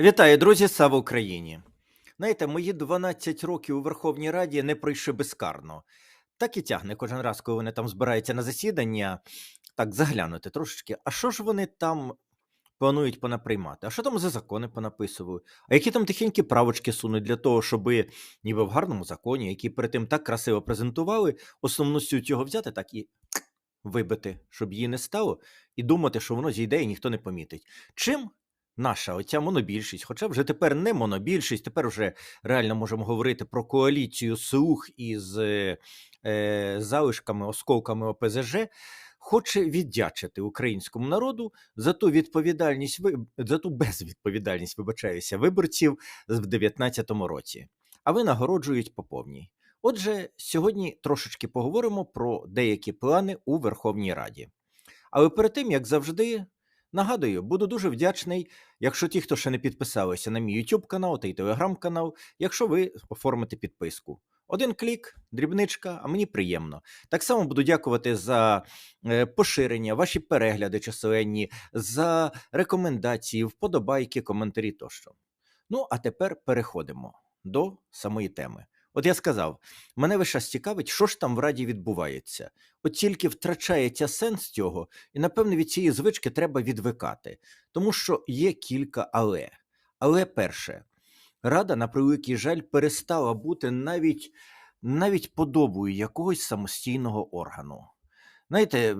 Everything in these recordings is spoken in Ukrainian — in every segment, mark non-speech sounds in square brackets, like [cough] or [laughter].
Вітаю, друзі! Слава Україні! Знаєте, мої 12 років у Верховній Раді не пройшли безкарно. Так і тягне кожен раз, коли вони там збираються на засідання, так заглянути трошечки. А що ж вони там планують понаприймати? А що там за закони понаписували? А які там тихенькі правочки сунуть для того, щоб ніби в гарному законі, які перед тим так красиво презентували, основну суть його взяти, так і вибити, щоб її не стало, і думати, що воно зійде і ніхто не помітить. Чим наша оця монобільшість, хоча вже тепер не монобільшість, тепер вже реально можемо говорити про коаліцію слуг із е, залишками, осколками ОПЗЖ, хоче віддячити українському народу за ту відповідальність, за ту безвідповідальність, вибачаюся, виборців в 2019 році. А ви нагороджують по повній. Отже, сьогодні трошечки поговоримо про деякі плани у Верховній Раді. Але перед тим, як завжди, нагадую, буду дуже вдячний, якщо ті, хто ще не підписалися на мій YouTube канал та й Telegram канал, якщо ви оформите підписку. Один клік, дрібничка, а мені приємно. Так само буду дякувати за е, поширення, ваші перегляди численні, за рекомендації, вподобайки, коментарі тощо. Ну, а тепер переходимо до самої теми. От я сказав, мене весь цікавить, що ж там в Раді відбувається. От тільки втрачається сенс цього, і напевне від цієї звички треба відвикати, тому що є кілька але. Але перше, Рада, на превеликий жаль, перестала бути навіть, навіть подобою якогось самостійного органу. Знаєте,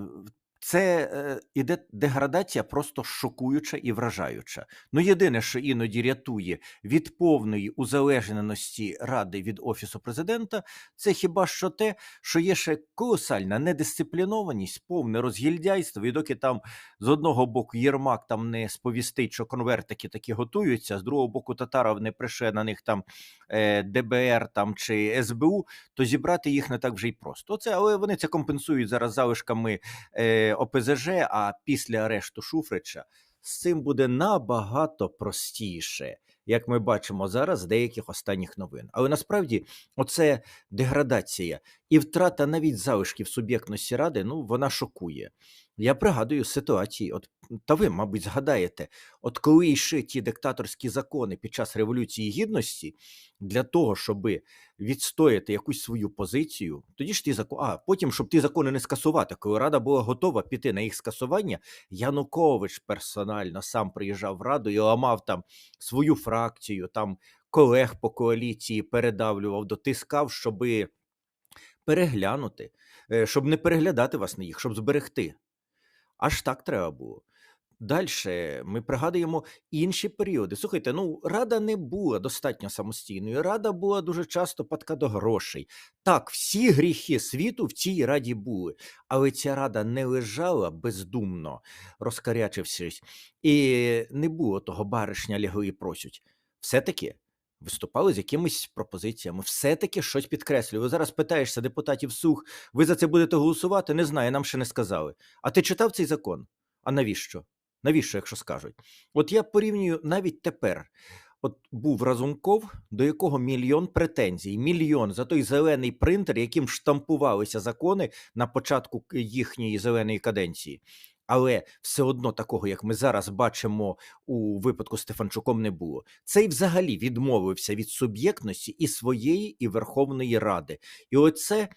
це е, іде деградація просто шокуюча і вражаюча. Ну, єдине, що іноді рятує від повної узалежненості ради від офісу президента, це хіба що те, що є ще колосальна недисциплінованість, повне розгільдяйство, і доки там з одного боку Єрмак там не сповістить, що конвертики такі готуються, з другого боку Татаров не прише на них там е, ДБР там чи СБУ, то зібрати їх не так вже й просто. Оце, але вони це компенсують зараз залишками е, ОПЗЖ, а після арешту Шуфрича з цим буде набагато простіше, як ми бачимо зараз з деяких останніх новин. Але насправді оце деградація і втрата навіть залишків суб'єктності ради, ну вона шокує. Я пригадую ситуації, от та ви, мабуть, згадаєте, от коли йшли ті диктаторські закони під час Революції Гідності, для того, щоб відстояти якусь свою позицію, тоді ж ті закони, а потім, щоб ті закони не скасувати, коли Рада була готова піти на їх скасування, Янукович персонально сам приїжджав в Раду і ламав там свою фракцію, там колег по коаліції передавлював, дотискав, щоби переглянути, е, щоб не переглядати вас на їх, щоб зберегти. Аж так треба було. Далі ми пригадуємо інші періоди. Слухайте, ну рада не була достатньо самостійною. Рада була дуже часто падка до грошей. Так, всі гріхи світу в цій раді були, але ця рада не лежала бездумно, розкарячившись, і не було того баришня лягли і просять. Все-таки виступали з якимись пропозиціями, все-таки щось підкреслювали. Ви зараз питаєшся депутатів сух, ви за це будете голосувати? Не знаю, нам ще не сказали. А ти читав цей закон? А навіщо? Навіщо, якщо скажуть? От я порівнюю навіть тепер. От був Разумков, до якого мільйон претензій, мільйон за той зелений принтер, яким штампувалися закони на початку їхньої зеленої каденції. Але все одно такого, як ми зараз бачимо у випадку Стефанчуком, не було. Цей взагалі відмовився від суб'єктності і своєї, і Верховної Ради. І оце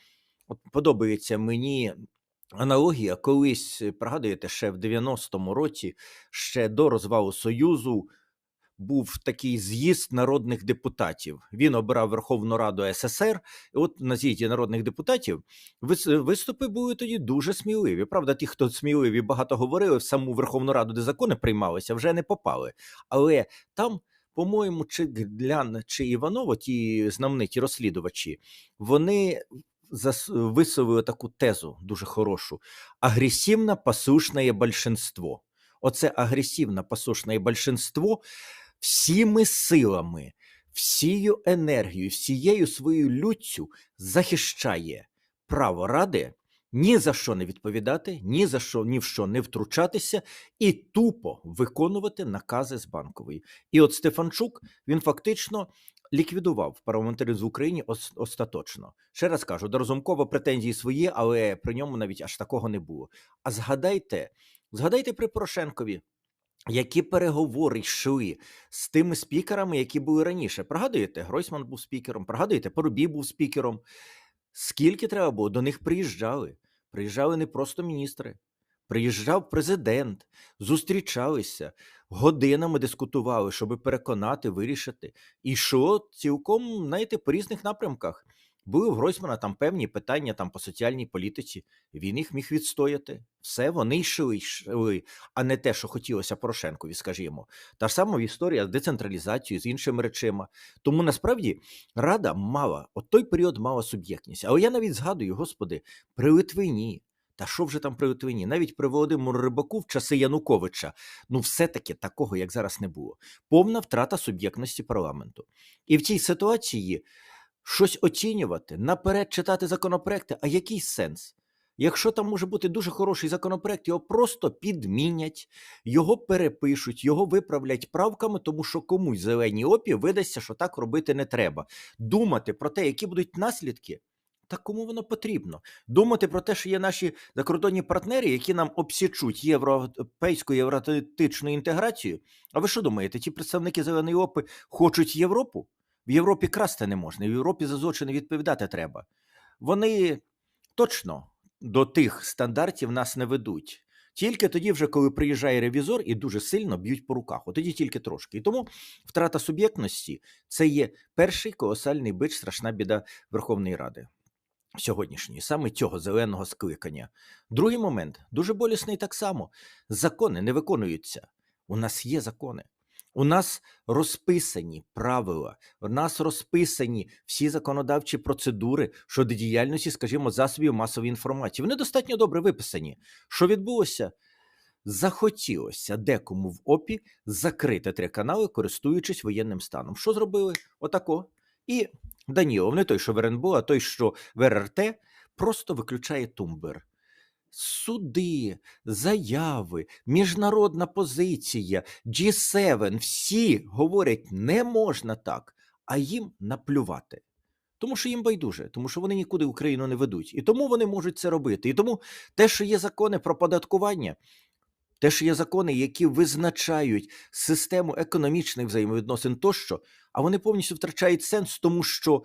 от подобається мені аналогія. Колись е, пригадуєте, ще в 90-му році, ще до розвалу Союзу, був такий з'їзд народних депутатів. Він обирав Верховну Раду СССР. І от на з'їзді народних депутатів виступи були тоді дуже сміливі. Правда, ті, хто сміливі багато говорили, в саму Верховну Раду, де закони приймалися, вже не попали. Але там. По-моєму, чи Глян, чи Іваново, ті знамениті розслідувачі, вони висловили таку тезу дуже хорошу: агресивне послушне большинство. Оце агресивне послушне большинство всіми силами, всією енергією, всією своєю люттю захищає право ради ні за що не відповідати, ні за що ні в що не втручатися і тупо виконувати накази з банкової. І от Стефанчук він фактично ліквідував парламентаризм в Україні остаточно. Ще раз кажу, до Разумкова претензії свої, але при ньому навіть аж такого не було. А згадайте, згадайте при Порошенкові. Які переговори йшли з тими спікерами, які були раніше. Пригадуєте, Гройсман був спікером, пригадуєте, Порубій був спікером. Скільки треба було, до них приїжджали. Приїжджали не просто міністри, приїжджав президент, зустрічалися, годинами дискутували, щоб переконати, вирішити. І йшло цілком, знаєте, по різних напрямках. Були в Гройсмана там певні питання там по соціальній політиці. Він їх міг відстояти. Все, вони йшли, йшли, а не те, що хотілося Порошенкові, скажімо. Та ж сама історія з децентралізацією, з іншими речима. Тому насправді Рада мала, от той період мала суб'єктність. Але я навіть згадую, господи, при Литвині. Та що вже там при Литвині? Навіть при Володимиру Рибаку в часи Януковича, ну все-таки такого, як зараз не було. Повна втрата суб'єктності парламенту. І в цій ситуації щось оцінювати, наперед читати законопроекти, а який сенс? Якщо там може бути дуже хороший законопроект, його просто підмінять, його перепишуть, його виправлять правками, тому що комусь зеленій опі видасться, що так робити не треба. Думати про те, які будуть наслідки. Та кому воно потрібно? Думати про те, що є наші закордонні партнери, які нам обсічуть європейську євроатлантичну інтеграцію. А ви що думаєте, ті представники зеленої опи хочуть Європу? В Європі красти не можна, в Європі за злочини відповідати треба. Вони точно до тих стандартів нас не ведуть. Тільки тоді, вже коли приїжджає ревізор і дуже сильно б'ють по руках, от тоді тільки трошки. І тому втрата суб'єктності це є перший колосальний бич, страшна біда Верховної Ради сьогоднішньої, саме цього зеленого скликання. Другий момент дуже болісний так само: закони не виконуються. У нас є закони. У нас розписані правила, у нас розписані всі законодавчі процедури щодо діяльності, скажімо, засобів масової інформації. Вони достатньо добре виписані. Що відбулося? Захотілося декому в ОПІ закрити три канали, користуючись воєнним станом. Що зробили? Отако. І Данілов, не той, що в РНБО, а той, що в РРТ, просто виключає тумбер суди, заяви, міжнародна позиція, G7, всі говорять, не можна так, а їм наплювати. Тому що їм байдуже, тому що вони нікуди Україну не ведуть. І тому вони можуть це робити. І тому те, що є закони про податкування, те, що є закони, які визначають систему економічних взаємовідносин тощо, а вони повністю втрачають сенс, тому що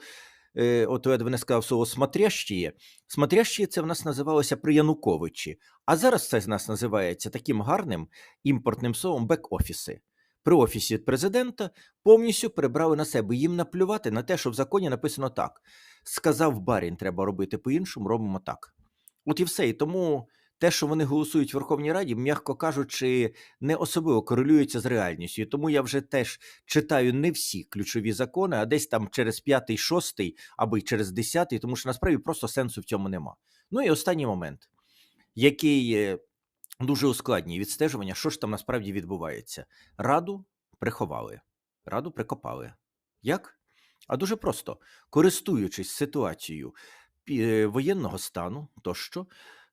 от я не сказав слово смотрящіє. Смотрящіє це в нас називалося при Януковичі, а зараз це в нас називається таким гарним імпортним словом бек-офіси. При офісі президента повністю прибрали на себе їм наплювати на те, що в законі написано так: сказав барін, треба робити по-іншому, робимо так. От і все. І тому те, що вони голосують в Верховній Раді, м'яко кажучи, не особливо корелюється з реальністю. Тому я вже теж читаю не всі ключові закони, а десь там через п'ятий, шостий або й через десятий, тому що насправді просто сенсу в цьому нема. Ну і останній момент, який дуже ускладнює відстежування, що ж там насправді відбувається. Раду приховали, раду прикопали. Як? А дуже просто користуючись ситуацією е, воєнного стану, тощо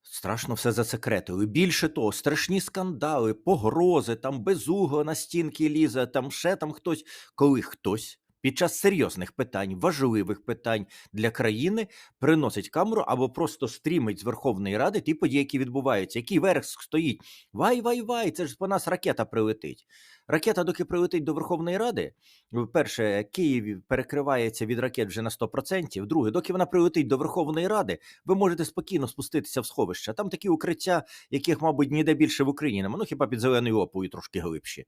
Страшно все засекретили. Більше того, страшні скандали, погрози, там безугла на стінки лізе, там ще там хтось, коли хтось під час серйозних питань, важливих питань для країни приносить камеру або просто стрімить з Верховної Ради ті події, які відбуваються. Який верх стоїть? Вай, вай, вай! Це ж по нас ракета прилетить. Ракета, доки прилетить до Верховної Ради, перше, Київ перекривається від ракет вже на 100%. Друге, доки вона прилетить до Верховної Ради, ви можете спокійно спуститися в сховище. Там такі укриття, яких, мабуть, ніде більше в Україні нема, ну хіба під зеленою опою трошки глибші.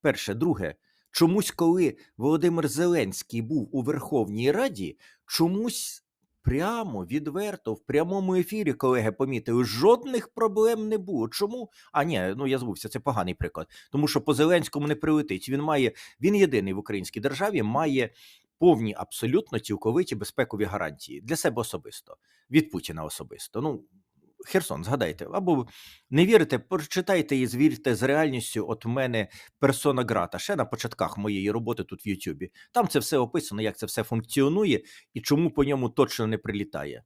Перше, друге. Чомусь, коли Володимир Зеленський був у Верховній Раді, чомусь прямо відверто в прямому ефірі, колеги помітили, жодних проблем не було. Чому? А ні, ну я збувся, це поганий приклад. Тому що по Зеленському не прилетить. Він має, він єдиний в українській державі, має повні абсолютно цілковиті безпекові гарантії для себе особисто, від Путіна особисто. Ну Херсон, згадайте, або не вірите, прочитайте і звірте з реальністю. От мене персона грата ще на початках моєї роботи тут в Ютубі. Там це все описано, як це все функціонує і чому по ньому точно не прилітає.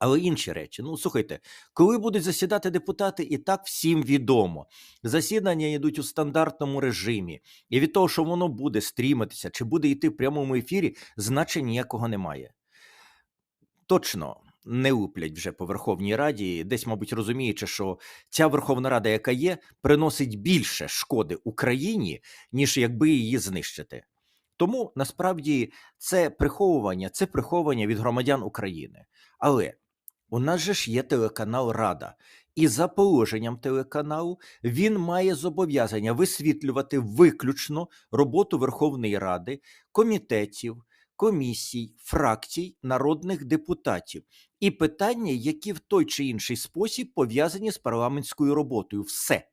Але інші речі, ну слухайте, коли будуть засідати депутати, і так всім відомо. Засідання йдуть у стандартному режимі, і від того, що воно буде стрімитися чи буде йти в прямому ефірі, значення ніякого немає. Точно не луплять вже по Верховній Раді, десь, мабуть, розуміючи, що ця Верховна Рада, яка є, приносить більше шкоди Україні, ніж якби її знищити. Тому насправді це приховування, це приховування від громадян України. Але у нас же ж є телеканал Рада, і за положенням телеканалу він має зобов'язання висвітлювати виключно роботу Верховної Ради, комітетів, комісій, фракцій, народних депутатів і питання, які в той чи інший спосіб пов'язані з парламентською роботою. Все.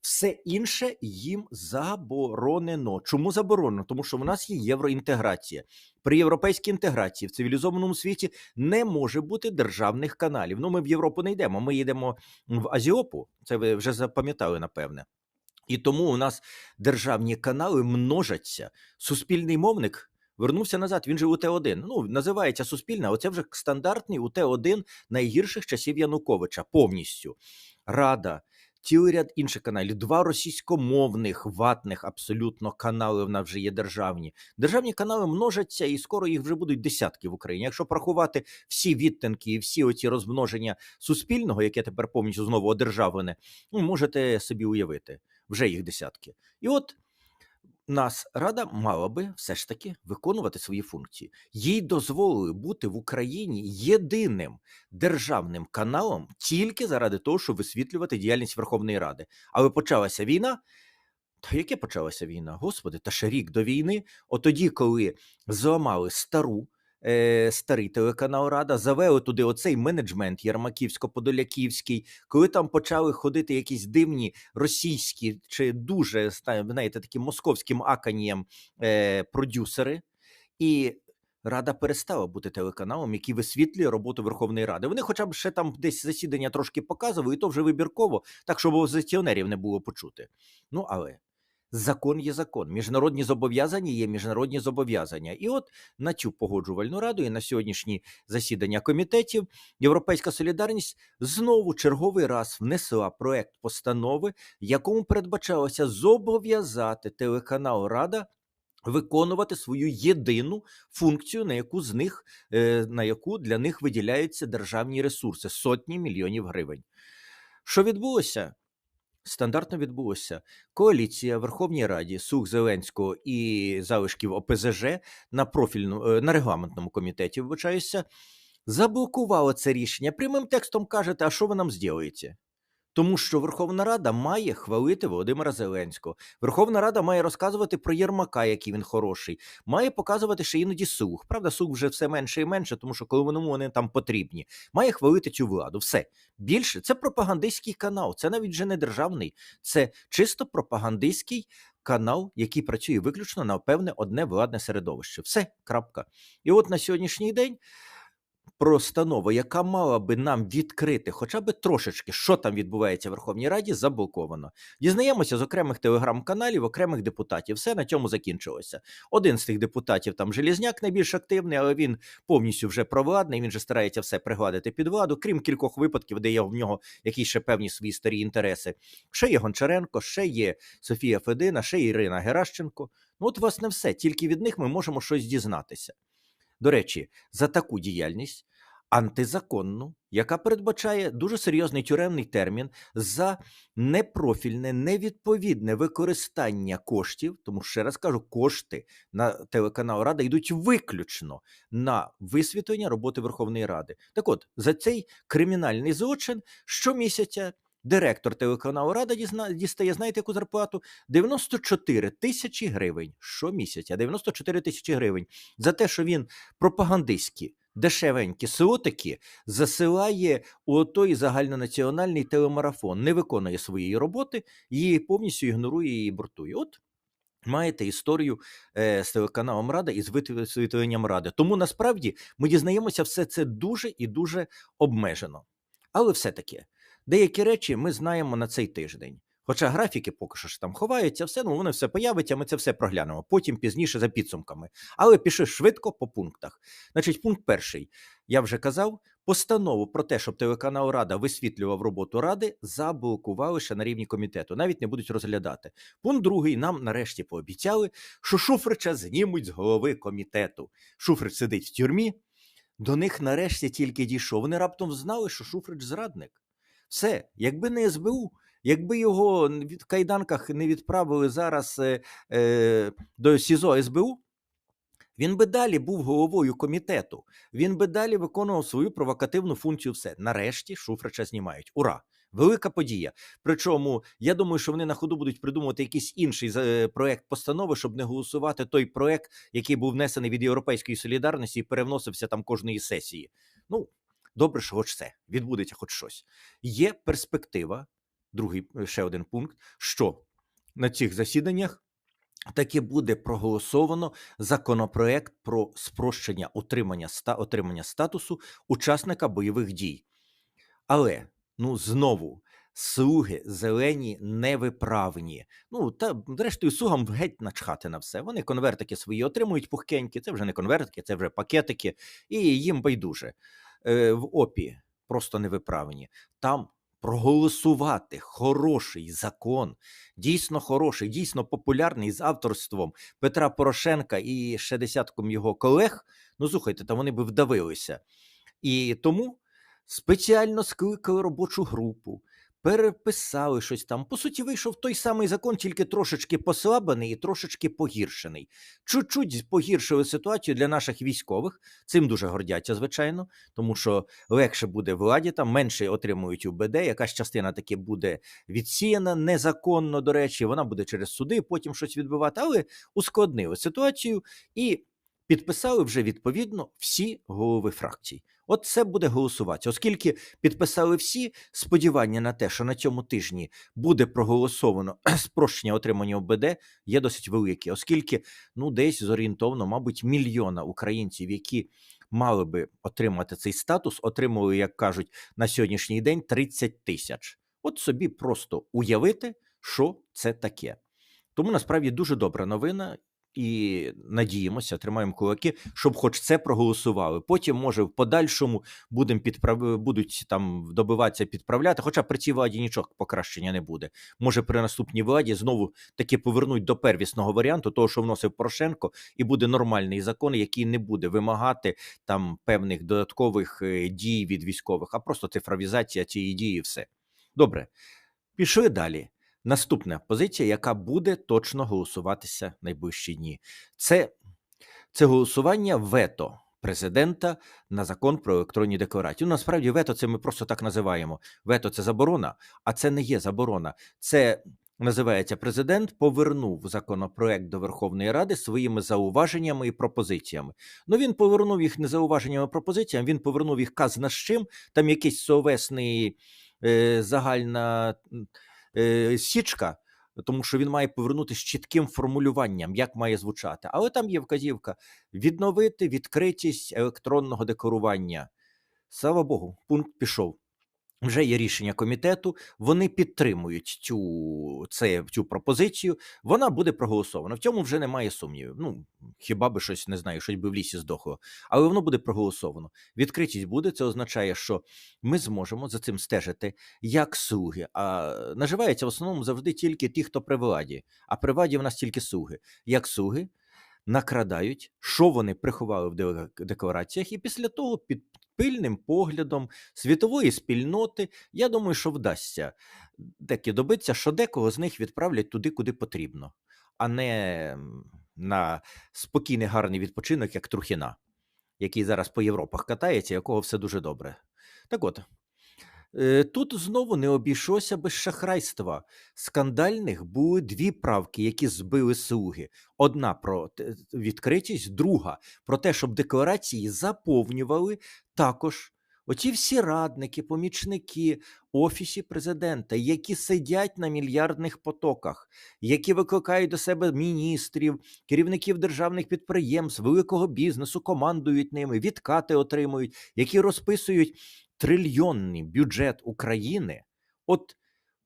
Все інше їм заборонено. Чому заборонено? Тому що в нас є євроінтеграція. При європейській інтеграції в цивілізованому світі не може бути державних каналів. Ну, ми в Європу не йдемо. Ми йдемо в Азіопу. Це ви вже запам'ятали, напевне. І тому у нас державні канали множаться. Суспільний мовник вернувся назад. Він же УТ-1. Ну, називається Суспільна, оце вже стандартний УТ-1 найгірших часів Януковича повністю. Рада, цілий ряд інших каналів, два російськомовних ватних абсолютно канали в нас вже є державні. Державні канали множаться, і скоро їх вже будуть десятки в Україні. Якщо порахувати всі відтинки і всі оці розмноження суспільного, яке тепер повністю знову одержавлене, ну, можете собі уявити, вже їх десятки. І от нас рада мала би все ж таки виконувати свої функції. Їй дозволили бути в Україні єдиним державним каналом тільки заради того, щоб висвітлювати діяльність Верховної Ради. Але почалася війна. Та яке почалася війна? Господи, та ще рік до війни. От тоді, коли зламали стару. Е, Старий телеканал Рада завели туди оцей менеджмент Єрмаківсько-Подоляківський, коли там почали ходити якісь дивні російські чи дуже зна- знаєте, таким московським аканьєм е, продюсери, і Рада перестала бути телеканалом, який висвітлює роботу Верховної Ради. Вони, хоча б ще там десь засідання трошки показували, і то вже вибірково, так щоб опозиціонерів не було почути. Ну але закон є закон. Міжнародні зобов'язання є міжнародні зобов'язання. І от на цю погоджувальну раду і на сьогоднішні засідання комітетів Європейська солідарність знову черговий раз внесла проект постанови, якому передбачалося зобов'язати телеканал Рада. Виконувати свою єдину функцію, на яку з них е, на яку для них виділяються державні ресурси сотні мільйонів гривень. Що відбулося? Стандартно відбулося. Коаліція Верховній Раді Сух Зеленського і залишків ОПЗЖ на профільному е, на регламентному комітеті, вибачаюся, заблокувала це рішення. Прямим текстом кажете, а що ви нам зробите? Тому що Верховна Рада має хвалити Володимира Зеленського. Верховна Рада має розказувати про Єрмака, який він хороший, має показувати ще іноді сух. Правда, сух вже все менше і менше, тому що коли вони, вони там потрібні, має хвалити цю владу. Все більше це пропагандистський канал. Це навіть вже не державний, це чисто пропагандистський канал, який працює виключно на певне одне владне середовище. Все, крапка. І от на сьогоднішній день постанова, яка мала би нам відкрити хоча б трошечки, що там відбувається в Верховній Раді, заблоковано. Дізнаємося з окремих телеграм-каналів, окремих депутатів. Все на цьому закінчилося. Один з тих депутатів там Желізняк найбільш активний, але він повністю вже провладний. Він же старається все пригладити під владу, крім кількох випадків, де є в нього якісь ще певні свої старі інтереси. Ще є Гончаренко, ще є Софія Федина, ще є Ірина Геращенко. Ну, от, власне, все. Тільки від них ми можемо щось дізнатися. До речі, за таку діяльність антизаконну, яка передбачає дуже серйозний тюремний термін за непрофільне, невідповідне використання коштів, тому ще раз кажу, кошти на телеканал Рада йдуть виключно на висвітлення роботи Верховної Ради. Так от, за цей кримінальний злочин щомісяця директор телеканалу Рада дістає, знаєте, яку зарплату? 94 тисячі гривень щомісяця. 94 тисячі гривень за те, що він пропагандистські. Дешевенькі сотики засилає у той загальнонаціональний телемарафон, не виконує своєї роботи і повністю ігнорує і бортує. От маєте історію е, з телеканалом Рада і з висвітленням Ради. Тому насправді ми дізнаємося все це дуже і дуже обмежено. Але все-таки деякі речі ми знаємо на цей тиждень. Хоча графіки поки що ж там ховаються, все ну воно все появиться, ми це все проглянемо. Потім пізніше за підсумками. Але піши швидко по пунктах. Значить, пункт перший. Я вже казав, постанову про те, щоб телеканал Рада висвітлював роботу Ради, заблокували ще на рівні комітету. Навіть не будуть розглядати. Пункт другий. Нам нарешті пообіцяли, що Шуфрича знімуть з голови комітету. Шуфрич сидить в тюрмі. до них нарешті тільки дійшов. Вони раптом знали, що Шуфрич зрадник. Все, якби не СБУ, якби його в кайданках не відправили зараз е, е, до СІЗО СБУ, він би далі був головою комітету. Він би далі виконував свою провокативну функцію. Все нарешті Шуфрича знімають. Ура! Велика подія. Причому я думаю, що вони на ходу будуть придумувати якийсь інший е, проект постанови, щоб не голосувати той проект, який був внесений від Європейської солідарності і перевносився там кожної сесії. Ну добре, що хоч це відбудеться, хоч щось. Є перспектива. Другий е, ще один пункт, що на цих засіданнях таки буде проголосовано законопроект про спрощення отримання отримання статусу учасника бойових дій. Але ну знову слуги зелені невиправні. Ну та зрештою сугам геть начхати на все. Вони конвертики свої отримують пухкенькі. Це вже не конвертики, це вже пакетики, і їм байдуже в опі просто невиправні. Там проголосувати хороший закон, дійсно хороший, дійсно популярний з авторством Петра Порошенка і ще десятком його колег. Ну слухайте, та вони би вдавилися. І тому спеціально скликали робочу групу, переписали щось там. По суті, вийшов той самий закон, тільки трошечки послаблений і трошечки погіршений. Чуть-чуть погіршили ситуацію для наших військових. Цим дуже гордяться, звичайно, тому що легше буде владі, там менше отримують УБД. Якась частина таки буде відсіяна незаконно, до речі, вона буде через суди, потім щось відбивати, але ускладнили ситуацію і підписали вже відповідно всі голови фракцій. От це буде голосувати, оскільки підписали всі сподівання на те, що на цьому тижні буде проголосовано [clears throat] спрощення отримання ОБД, є досить великі, оскільки ну десь зорієнтовно, мабуть, мільйона українців, які мали би отримати цей статус, отримали, як кажуть, на сьогоднішній день 30 тисяч. От собі просто уявити, що це таке. Тому насправді дуже добра новина і надіємося, тримаємо кулаки, щоб хоч це проголосували. Потім, може, в подальшому будемо підправ... будуть там добиватися підправляти. Хоча при цій владі нічого покращення не буде. Може, при наступній владі знову таки повернуть до первісного варіанту, того, що вносив Порошенко, і буде нормальний закон, який не буде вимагати там певних додаткових е, дій від військових, а просто цифровізація цієї дії. і Все добре. Пішли далі. Наступна позиція, яка буде точно голосуватися найближчі дні, це, це голосування вето. Президента на закон про електронні декларації. Ну, насправді, вето це ми просто так називаємо. Вето це заборона, а це не є заборона. Це називається президент повернув законопроект до Верховної Ради своїми зауваженнями і пропозиціями. Ну він повернув їх не зауваженнями, а пропозиціями. Він повернув їх казна з чим. Там якийсь совесний е, загальна е, січка, тому що він має повернутися з чітким формулюванням, як має звучати. Але там є вказівка відновити відкритість електронного декорування. Слава Богу, пункт пішов. Вже є рішення комітету, вони підтримують цю це, цю пропозицію. Вона буде проголосована. В цьому вже немає сумнівів. Ну хіба би щось не знаю, щось би в лісі здохло, але воно буде проголосовано. Відкритість буде. Це означає, що ми зможемо за цим стежити як слуги. А наживаються в основному завжди тільки ті, хто при владі. А при владі в нас тільки слуги. Як слуги накрадають, що вони приховали в деклараціях, і після того під пильним поглядом світової спільноти, я думаю, що вдасться таки добитися, що декого з них відправлять туди, куди потрібно, а не на спокійний гарний відпочинок, як Трухіна, який зараз по Європах катається, якого все дуже добре. Так от. Е, тут знову не обійшлося без шахрайства. Скандальних були дві правки, які збили слуги. Одна про відкритість, друга про те, щоб декларації заповнювали також оці всі радники, помічники офісі президента, які сидять на мільярдних потоках, які викликають до себе міністрів, керівників державних підприємств, великого бізнесу, командують ними, відкати отримують, які розписують трильйонний бюджет України, от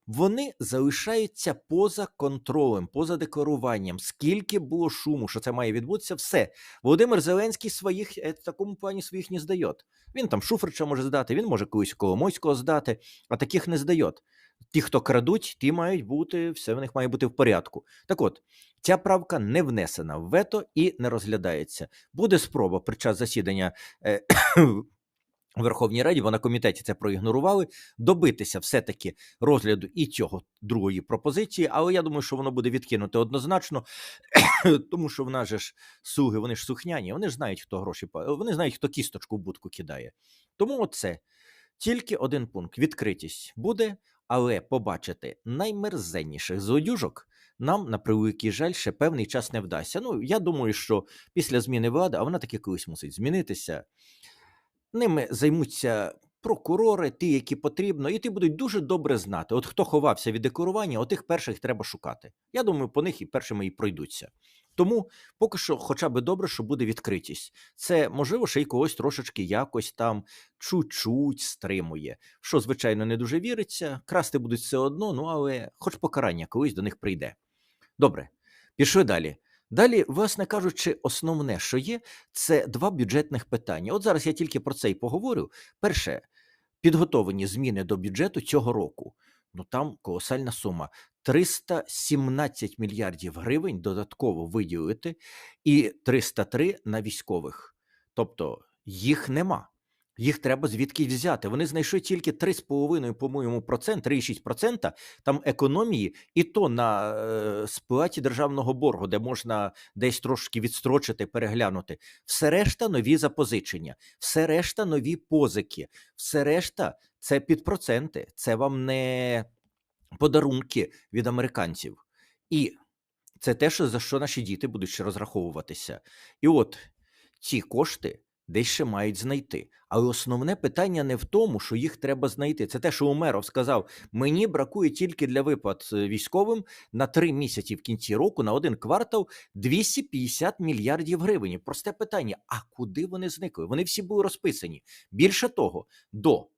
вони залишаються поза контролем, поза декларуванням. Скільки було шуму, що це має відбутися, все. Володимир Зеленський своїх е, в такому плані своїх не здає. Він там Шуфрича може здати, він може когось Коломойського здати, а таких не здає. Ті, хто крадуть, ті мають бути, все в них має бути в порядку. Так от, Ця правка не внесена в вето і не розглядається. Буде спроба під час засідання е, у Верховній Раді, бо на комітеті це проігнорували, добитися все-таки розгляду і цього другої пропозиції, але я думаю, що воно буде відкинуте однозначно, [coughs] тому що в нас же ж суги, вони ж сухняні, вони ж знають, хто гроші вони знають, хто кісточку в будку кидає. Тому оце тільки один пункт: відкритість буде, але побачити наймерзенніших злодюжок нам, на превеликий жаль, ще певний час не вдасться. Ну, я думаю, що після зміни влади, а вона таки колись мусить змінитися. Ними займуться прокурори, ті, які потрібно, і ті будуть дуже добре знати. От хто ховався від декорування, отих перших треба шукати. Я думаю, по них і першими і пройдуться. Тому поки що, хоча б добре, що буде відкритість. Це можливо ще й когось трошечки якось там чуть-чуть стримує. Що, звичайно, не дуже віриться. Красти будуть все одно, ну але хоч покарання колись до них прийде. Добре, пішли далі. Далі, власне кажучи, основне, що є, це два бюджетних питання. От зараз я тільки про це й поговорю. Перше, підготовлені зміни до бюджету цього року. Ну там колосальна сума. 317 мільярдів гривень додатково виділити, і 303 на військових. Тобто їх нема. Їх треба звідки взяти. Вони знайшли тільки 3,5, по-моєму, процент, 3,6% там економії, і то на е, сплаті державного боргу, де можна десь трошки відстрочити, переглянути. Все решта нові запозичення, все решта нові позики, все решта це під проценти. Це вам не подарунки від американців. І це те, що за що наші діти будуть розраховуватися. І от ці кошти десь ще мають знайти. Але основне питання не в тому, що їх треба знайти. Це те, що Умеров сказав: мені бракує тільки для виплат е, військовим на три місяці в кінці року на один квартал 250 мільярдів гривень. Просте питання: а куди вони зникли? Вони всі були розписані. Більше того, до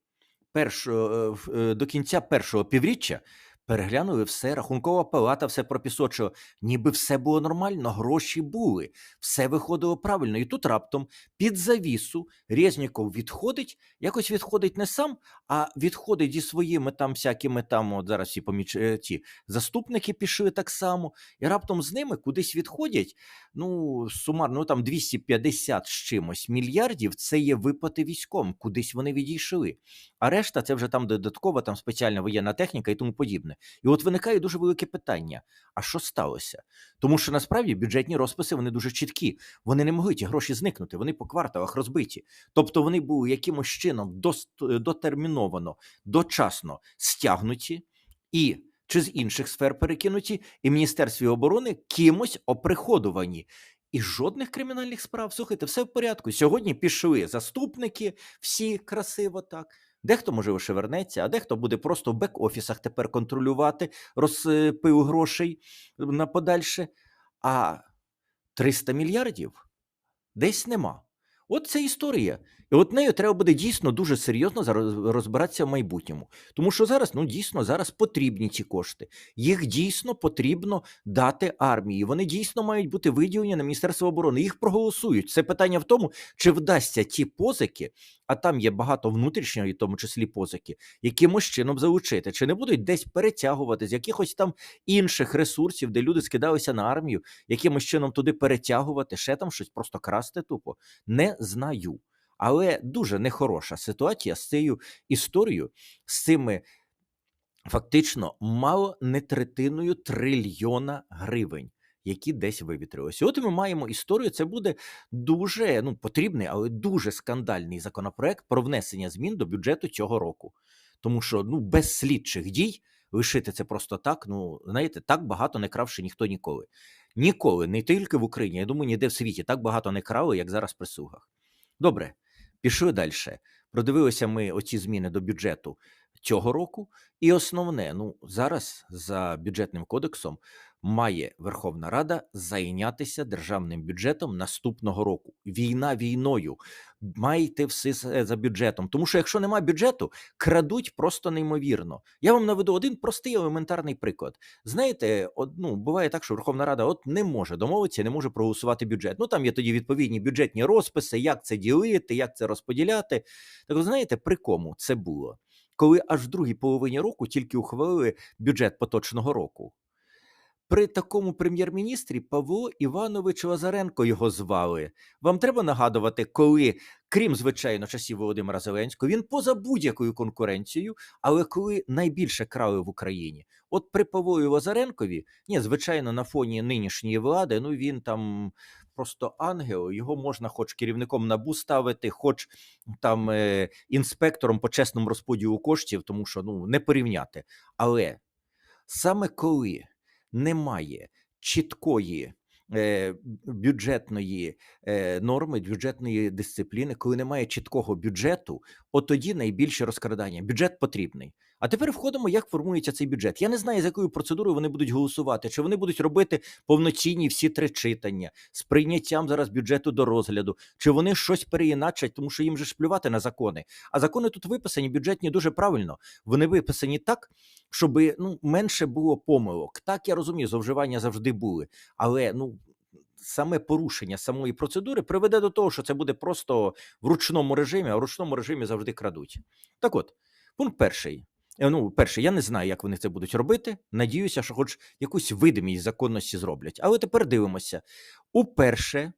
першого е, е, до кінця першого півріччя переглянули все, рахункова палата все пропісочила, ніби все було нормально, гроші були, все виходило правильно. І тут раптом під завісу Резніков відходить, якось відходить не сам, а відходить зі своїми там всякими там, от зараз всі поміч... е, ті заступники пішли так само, і раптом з ними кудись відходять. Ну, сумарно, ну там 250 з чимось мільярдів це є виплати військовим, кудись вони відійшли. А решта це вже там додаткова там спеціальна воєнна техніка і тому подібне. І от виникає дуже велике питання: а що сталося? Тому що насправді бюджетні розписи вони дуже чіткі. Вони не могли ті гроші зникнути, вони по кварталах розбиті. Тобто вони були якимось чином дотерміновано, дочасно стягнуті і. Чи з інших сфер перекинуті, і Міністерстві оборони кимось оприходовані. І жодних кримінальних справ. Слухайте, все в порядку. Сьогодні пішли заступники, всі красиво так. Дехто, можливо, ще вернеться, а дехто буде просто в бек-офісах тепер контролювати розпив грошей на подальше. А 300 мільярдів десь нема. От це історія. І от нею треба буде дійсно дуже серйозно розбиратися в майбутньому. Тому що зараз, ну дійсно, зараз потрібні ці кошти. Їх дійсно потрібно дати армії. Вони дійсно мають бути виділені на Міністерство оборони. Їх проголосують. Це питання в тому, чи вдасться ті позики, а там є багато внутрішньої, в тому числі позики, якимось чином залучити, чи не будуть десь перетягувати з якихось там інших ресурсів, де люди скидалися на армію, якимось чином туди перетягувати, ще там щось просто красти тупо. Не знаю. Але дуже нехороша ситуація з цією історією, з цими фактично мало не третиною трильйона гривень, які десь вивітрилися. От ми маємо історію. Це буде дуже ну, потрібний, але дуже скандальний законопроект про внесення змін до бюджету цього року. Тому що ну, без слідчих дій лишити це просто так. Ну, знаєте, так багато не кравши ніхто ніколи. Ніколи, не тільки в Україні, я думаю, ніде в світі так багато не крали, як зараз при слугах. Добре, пішли далі. Продивилися ми оці зміни до бюджету цього року. І основне, ну зараз за бюджетним кодексом має Верховна Рада зайнятися державним бюджетом наступного року. Війна війною. Має йти все за за бюджетом. Тому що якщо немає бюджету, крадуть просто неймовірно. Я вам наведу один простий елементарний приклад. Знаєте, от, ну, буває так, що Верховна Рада от не може домовитися, не може проголосувати бюджет. Ну там є тоді відповідні бюджетні розписи, як це ділити, як це розподіляти. Так от знаєте, при кому це було? Коли аж в другій половині року тільки ухвалили бюджет поточного року. При такому прем'єр-міністрі Павло Іванович Лазаренко його звали. Вам треба нагадувати, коли, крім звичайно часів Володимира Зеленського, він поза будь-якою конкуренцією, але коли найбільше крали в Україні. От при Павлові Лазаренкові, ні, звичайно, на фоні нинішньої влади, ну він там просто ангел, його можна хоч керівником набу ставити, хоч там е, інспектором по чесному розподілу коштів, тому що ну не порівняти. Але саме коли немає чіткої е, бюджетної е, норми, бюджетної дисципліни, коли немає чіткого бюджету, от тоді найбільше розкрадання. Бюджет потрібний. А тепер входимо, як формується цей бюджет. Я не знаю, з якою процедурою вони будуть голосувати, чи вони будуть робити повноцінні всі три читання з прийняттям зараз бюджету до розгляду, чи вони щось переіначать, тому що їм же ж плювати на закони. А закони тут виписані бюджетні дуже правильно. Вони виписані так, щоб ну, менше було помилок. Так я розумію, зловживання завжди були, але ну. Саме порушення самої процедури приведе до того, що це буде просто в ручному режимі, а в ручному режимі завжди крадуть. Так от, пункт перший. Е, Ну, перше, я не знаю, як вони це будуть робити. Надіюся, що хоч якусь видимість законності зроблять. Але тепер дивимося. Уперше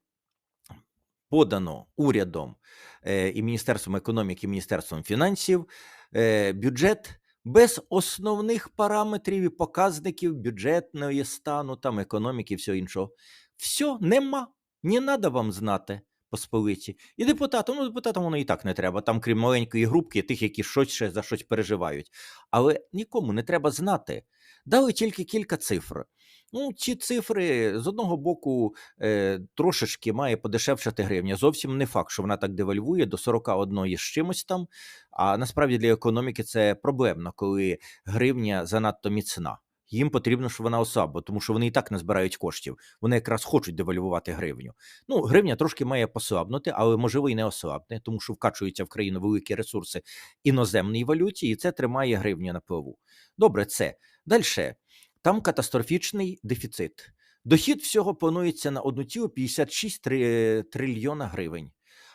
подано урядом е, і Міністерством економіки, і Міністерством фінансів е, бюджет без основних параметрів і показників бюджетної стану, там економіки, і всього іншого. Все, нема. Не треба вам знати посполиті. І депутатам, ну депутатам воно і так не треба. Там, крім маленької групки, тих, які щось ще за щось переживають. Але нікому не треба знати. Дали тільки кілька цифр. Ну, ці цифри з одного боку е, трошечки має подешевшати гривня. Зовсім не факт, що вона так девальвує до 41 з чимось там. А насправді для економіки це проблемно, коли гривня занадто міцна. Їм потрібно, щоб вона ослабла, тому що вони і так не збирають коштів. Вони якраз хочуть девальвувати гривню. Ну, гривня трошки має послабнути, але можливо і не ослабне, тому що вкачуються в країну великі ресурси іноземної валюті, і це тримає гривню на плаву. Добре, це далі. Там катастрофічний дефіцит. Дохід всього планується на 1,56 трильйона гривень.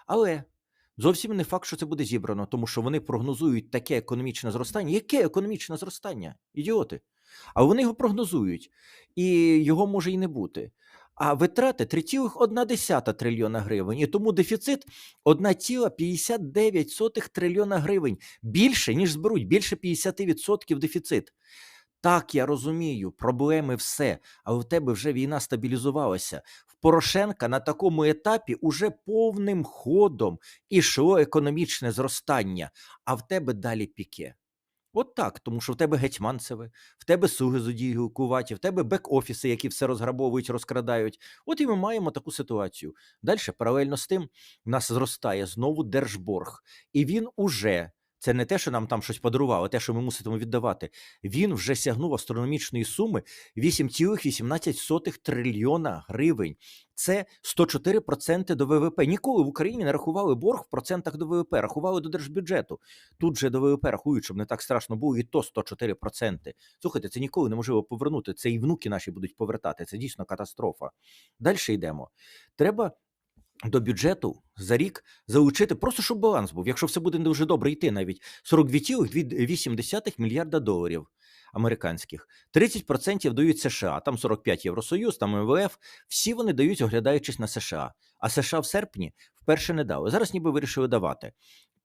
Але зовсім не факт, що це буде зібрано, тому що вони прогнозують таке економічне зростання. Яке економічне зростання? Ідіоти. А вони його прогнозують, і його може і не бути. А витрати 3,1 трильйона гривень, і тому дефіцит 1,59 трильйона гривень. Більше, ніж зберуть, більше 50% дефіцит. Так, я розумію, проблеми все, але в тебе вже війна стабілізувалася. В Порошенка на такому етапі уже повним ходом ішло економічне зростання, а в тебе далі піке. От так, тому що в тебе гетьманцеве, в тебе суги зодіюкуваті, в тебе бек-офіси, які все розграбовують, розкрадають. От і ми маємо таку ситуацію. Далі, паралельно з тим, в нас зростає знову держборг, і він уже. Це не те, що нам там щось подарувало, те, що ми мусимо віддавати. Він вже сягнув астрономічної суми 8,18 трильйона гривень. Це 104% до ВВП. Ніколи в Україні не рахували борг в процентах до ВВП, рахували до держбюджету. Тут же до ВВП рахують, щоб не так страшно було, і то 104%. Слухайте, це ніколи неможливо повернути. Це і внуки наші будуть повертати. Це дійсно катастрофа. Далі йдемо. Треба до бюджету за рік залучити, просто щоб баланс був, якщо все буде дуже добре йти, навіть 42,8 мільярда доларів американських. 30% дають США, там 45 Євросоюз, там МВФ. Всі вони дають, оглядаючись на США. А США в серпні вперше не дали. Зараз ніби вирішили давати.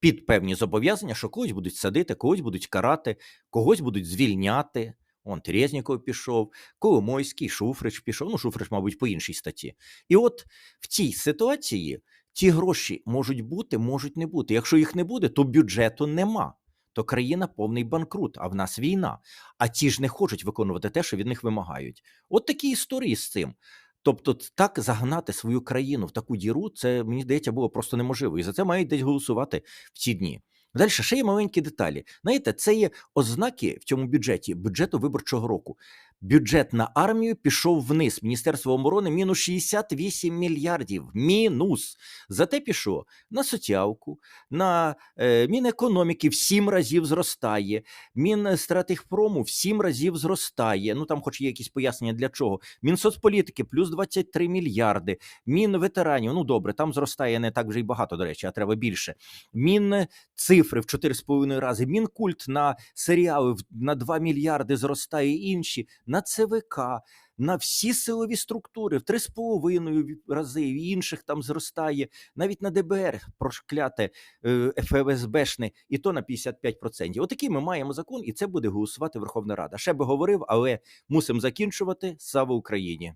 Під певні зобов'язання, що когось будуть садити, когось будуть карати, когось будуть звільняти. Он Терезніков пішов, Коломойський, Шуфрич пішов. Ну, Шуфрич, мабуть, по іншій статті. І от в цій ситуації ті гроші можуть бути, можуть не бути. Якщо їх не буде, то бюджету нема. То країна повний банкрут, а в нас війна. А ті ж не хочуть виконувати те, що від них вимагають. От такі історії з цим. Тобто, так загнати свою країну в таку діру, це мені здається було просто неможливо. І за це мають десь голосувати в ці дні. Далі ще є маленькі деталі. Знаєте, це є ознаки в цьому бюджеті бюджету виборчого року. Бюджет на армію пішов вниз. Міністерство оборони мінус 68 мільярдів. Мінус. Зате пішло на соціалку, на е, Мінекономіки в сім разів зростає. Мінстратегпрому в сім разів зростає. Ну там, хоч є якісь пояснення для чого. Мінсоцполітики плюс 23 мільярди. Мінветеранів, ну добре, там зростає не так вже й багато, до речі, а треба більше. Мінцифри в 4,5 рази. Мінкульт на серіали на 2 мільярди зростає інші. На ЦВК, на всі силові структури в 3,5 рази, в інших там зростає, навіть на ДБР прокляте е, ФСБшне, і то на 55%. Отакий ми маємо закон, і це буде голосувати Верховна Рада. Ще би говорив, але мусимо закінчувати. Слава Україні!